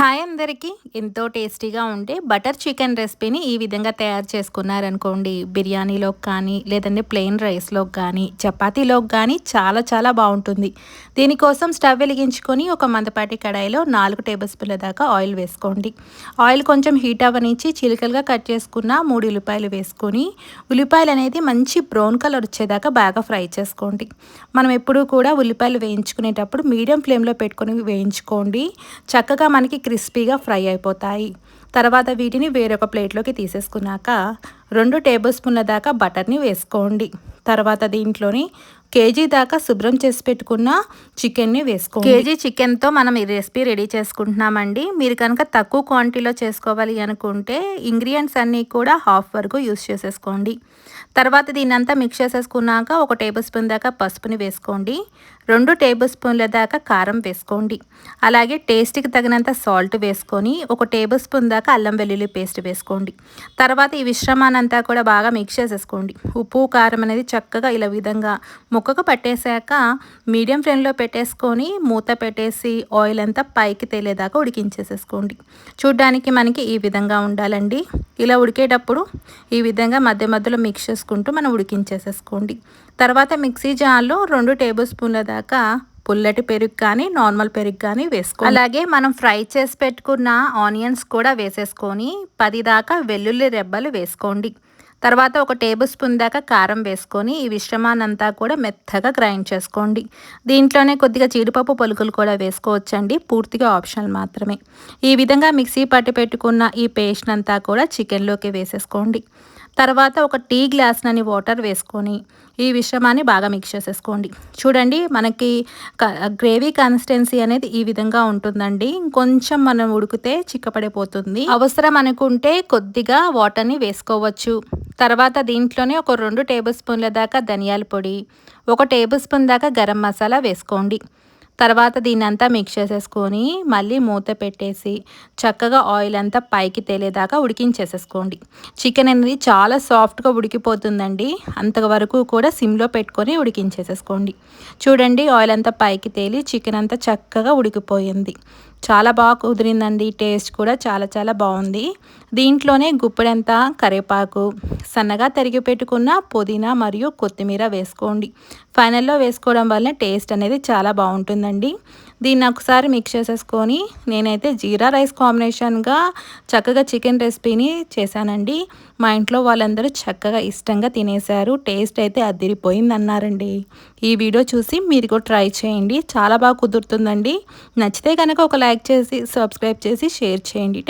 Hi అందరికీ. ఎంతో టేస్టీగా ఉండే బటర్ చికెన్ రెసిపీని ఈ విధంగా తయారు చేసుకున్నారనుకోండి. బిర్యానీలోకి కానీ లేదంటే ప్లెయిన్ రైస్లోకి కానీ చపాతీలోకి కానీ చాలా చాలా బాగుంటుంది. దీనికోసం స్టవ్ వెలిగించుకొని ఒక మందపాటి కడాయిలో నాలుగు టేబుల్ స్పూన్ల దాకా ఆయిల్ వేసుకోండి. ఆయిల్ కొంచెం హీట్ అవ్వనిచ్చి చిలుకలుగా కట్ చేసుకున్న మూడు ఉల్లిపాయలు వేసుకొని ఉల్లిపాయలు అనేది మంచి బ్రౌన్ కలర్ వచ్చేదాకా బాగా ఫ్రై చేసుకోండి. మనం ఎప్పుడూ కూడా ఉల్లిపాయలు వేయించుకునేటప్పుడు మీడియం ఫ్లేమ్లో పెట్టుకొని వేయించుకోండి. చక్కగా మనకి క్రిస్పీగా ఫ్రై అయిపోతాయి. తర్వాత వీటిని వేరొక ప్లేట్లోకి తీసేసుకున్నాక రెండు టేబుల్ స్పూన్ల దాకా బటర్ని వేసుకోండి. తర్వాత దీంట్లోని కేజీ దాకా శుభ్రం చేసి పెట్టుకున్న చికెన్ని వేసుకో కేజీ చికెన్తో మనం ఈ రెసిపీ రెడీ చేసుకుంటున్నామండి. మీరు కనుక తక్కువ క్వాంటిటీలో చేసుకోవాలి అనుకుంటే ఇంగ్రీడియంట్స్ అన్నీ కూడా హాఫ్ వరకు యూస్ చేసేసుకోండి. తర్వాత దీన్ని అంతా మిక్స్ చేసేసుకున్నాక ఒక టేబుల్ స్పూన్ దాకా పసుపుని వేసుకోండి. రెండు టేబుల్ స్పూన్ల దాకా కారం వేసుకోండి. అలాగే టేస్ట్కి తగినంత సాల్ట్ వేసుకొని ఒక టేబుల్ స్పూన్ దాకా అల్లం వెల్లుల్లి పేస్ట్ వేసుకోండి. తర్వాత ఈ విశ్రమానంతా కూడా బాగా మిక్స్ చేసేసుకోండి. ఉప్పు కారం అనేది చక్కగా ఇలా విధంగా ముక్కకు పట్టేశాక మీడియం ఫ్లేమ్లో పెట్టేసుకొని మూత పెట్టేసి ఆయిల్ అంతా పైకి తేలేదాకా ఉడికించేసేసుకోండి. చూడ్డానికి మనకి ఈ విధంగా ఉండాలండి. ఇలా ఉడికేటప్పుడు ఈ విధంగా మధ్య మధ్యలో మిక్స్ చేసుకుంటూ మనం ఉడికించేసేసుకోండి. తర్వాత మిక్సీ జార్లో రెండు టేబుల్ స్పూన్ల దాకా పుల్లటి పెరుగు కానీ నార్మల్ పెరుగు కానీ వేసుకో అలాగే మనం ఫ్రై చేసి పెట్టుకున్న ఆనియన్స్ కూడా వేసేసుకొని పది దాకా వెల్లుల్లి రెబ్బలు వేసుకోండి. తర్వాత ఒక టేబుల్ స్పూన్ దాకా కారం వేసుకొని ఈ మిశ్రమాన్నంతా కూడా మెత్తగా గ్రైండ్ చేసుకోండి. దీంట్లోనే కొద్దిగా జీడిపప్పు పలుకులు కూడా వేసుకోవచ్చండి. పూర్తిగా ఆప్షనల్ మాత్రమే. ఈ విధంగా మిక్సీ పట్టి పెట్టుకున్న ఈ పేస్ట్ అంతా కూడా చికెన్లోకి వేసేసుకోండి. తర్వాత ఒక టీ గ్లాస్నని వాటర్ వేసుకొని ఈ మిశ్రమాన్ని బాగా మిక్స్ చేసేసుకోండి. చూడండి మనకి గ్రేవీ కన్సిస్టెన్సీ అనేది ఈ విధంగా ఉంటుందండి. ఇంకొంచెం మనం ఉడికితే చిక్కపడిపోతుంది. అవసరం అనుకుంటే కొద్దిగా వాటర్ని వేసుకోవచ్చు. తర్వాత దీంట్లోనే ఒక రెండు టేబుల్ స్పూన్ల దాకా ధనియాల పొడి ఒక టేబుల్ స్పూన్ దాకా గరం మసాలా వేసుకోండి. తర్వాత దీన్ని అంతా మిక్స్ చేసేసుకొని మళ్ళీ మూత పెట్టేసి చక్కగా ఆయిల్ అంతా పైకి తేలేదాకా ఉడికించేసేసుకోండి. చికెన్ అనేది చాలా సాఫ్ట్గా ఉడికిపోతుందండి. అంతవరకు కూడా సిమ్లో పెట్టుకొని ఉడికించేసేసుకోండి. చూడండి ఆయిల్ అంతా పైకి తేలి చికెన్ అంతా చక్కగా ఉడికిపోయింది. చాలా బాగా కుదిరిందండి. టేస్ట్ కూడా చాలా చాలా బాగుంది. దీంట్లోనే గుప్పెడంతా కరివేపాకు సన్నగా తరిగి పెట్టుకున్న పుదీనా మరియు కొత్తిమీర వేసుకోండి. ఫైనల్లో వేసుకోవడం వల్ల టేస్ట్ అనేది చాలా బాగుంటుందండి. దీన్ని ఒకసారి మిక్స్ చేసేసుకొని నేనైతే జీరా రైస్ కాంబినేషన్గా చక్కగా చికెన్ రెసిపీని చేశానండి. మా ఇంట్లో వాళ్ళందరూ చక్కగా ఇష్టంగా తినేశారు. టేస్ట్ అయితే అదిరిపోయింది అన్నారండి ఈ వీడియో చూసి మీరు కూడా ట్రై చేయండి. చాలా బాగా కుదురుతుందండి. నచ్చితే కనుక ఒక లైక్ చేసి సబ్స్క్రైబ్ చేసి షేర్ చేయండి.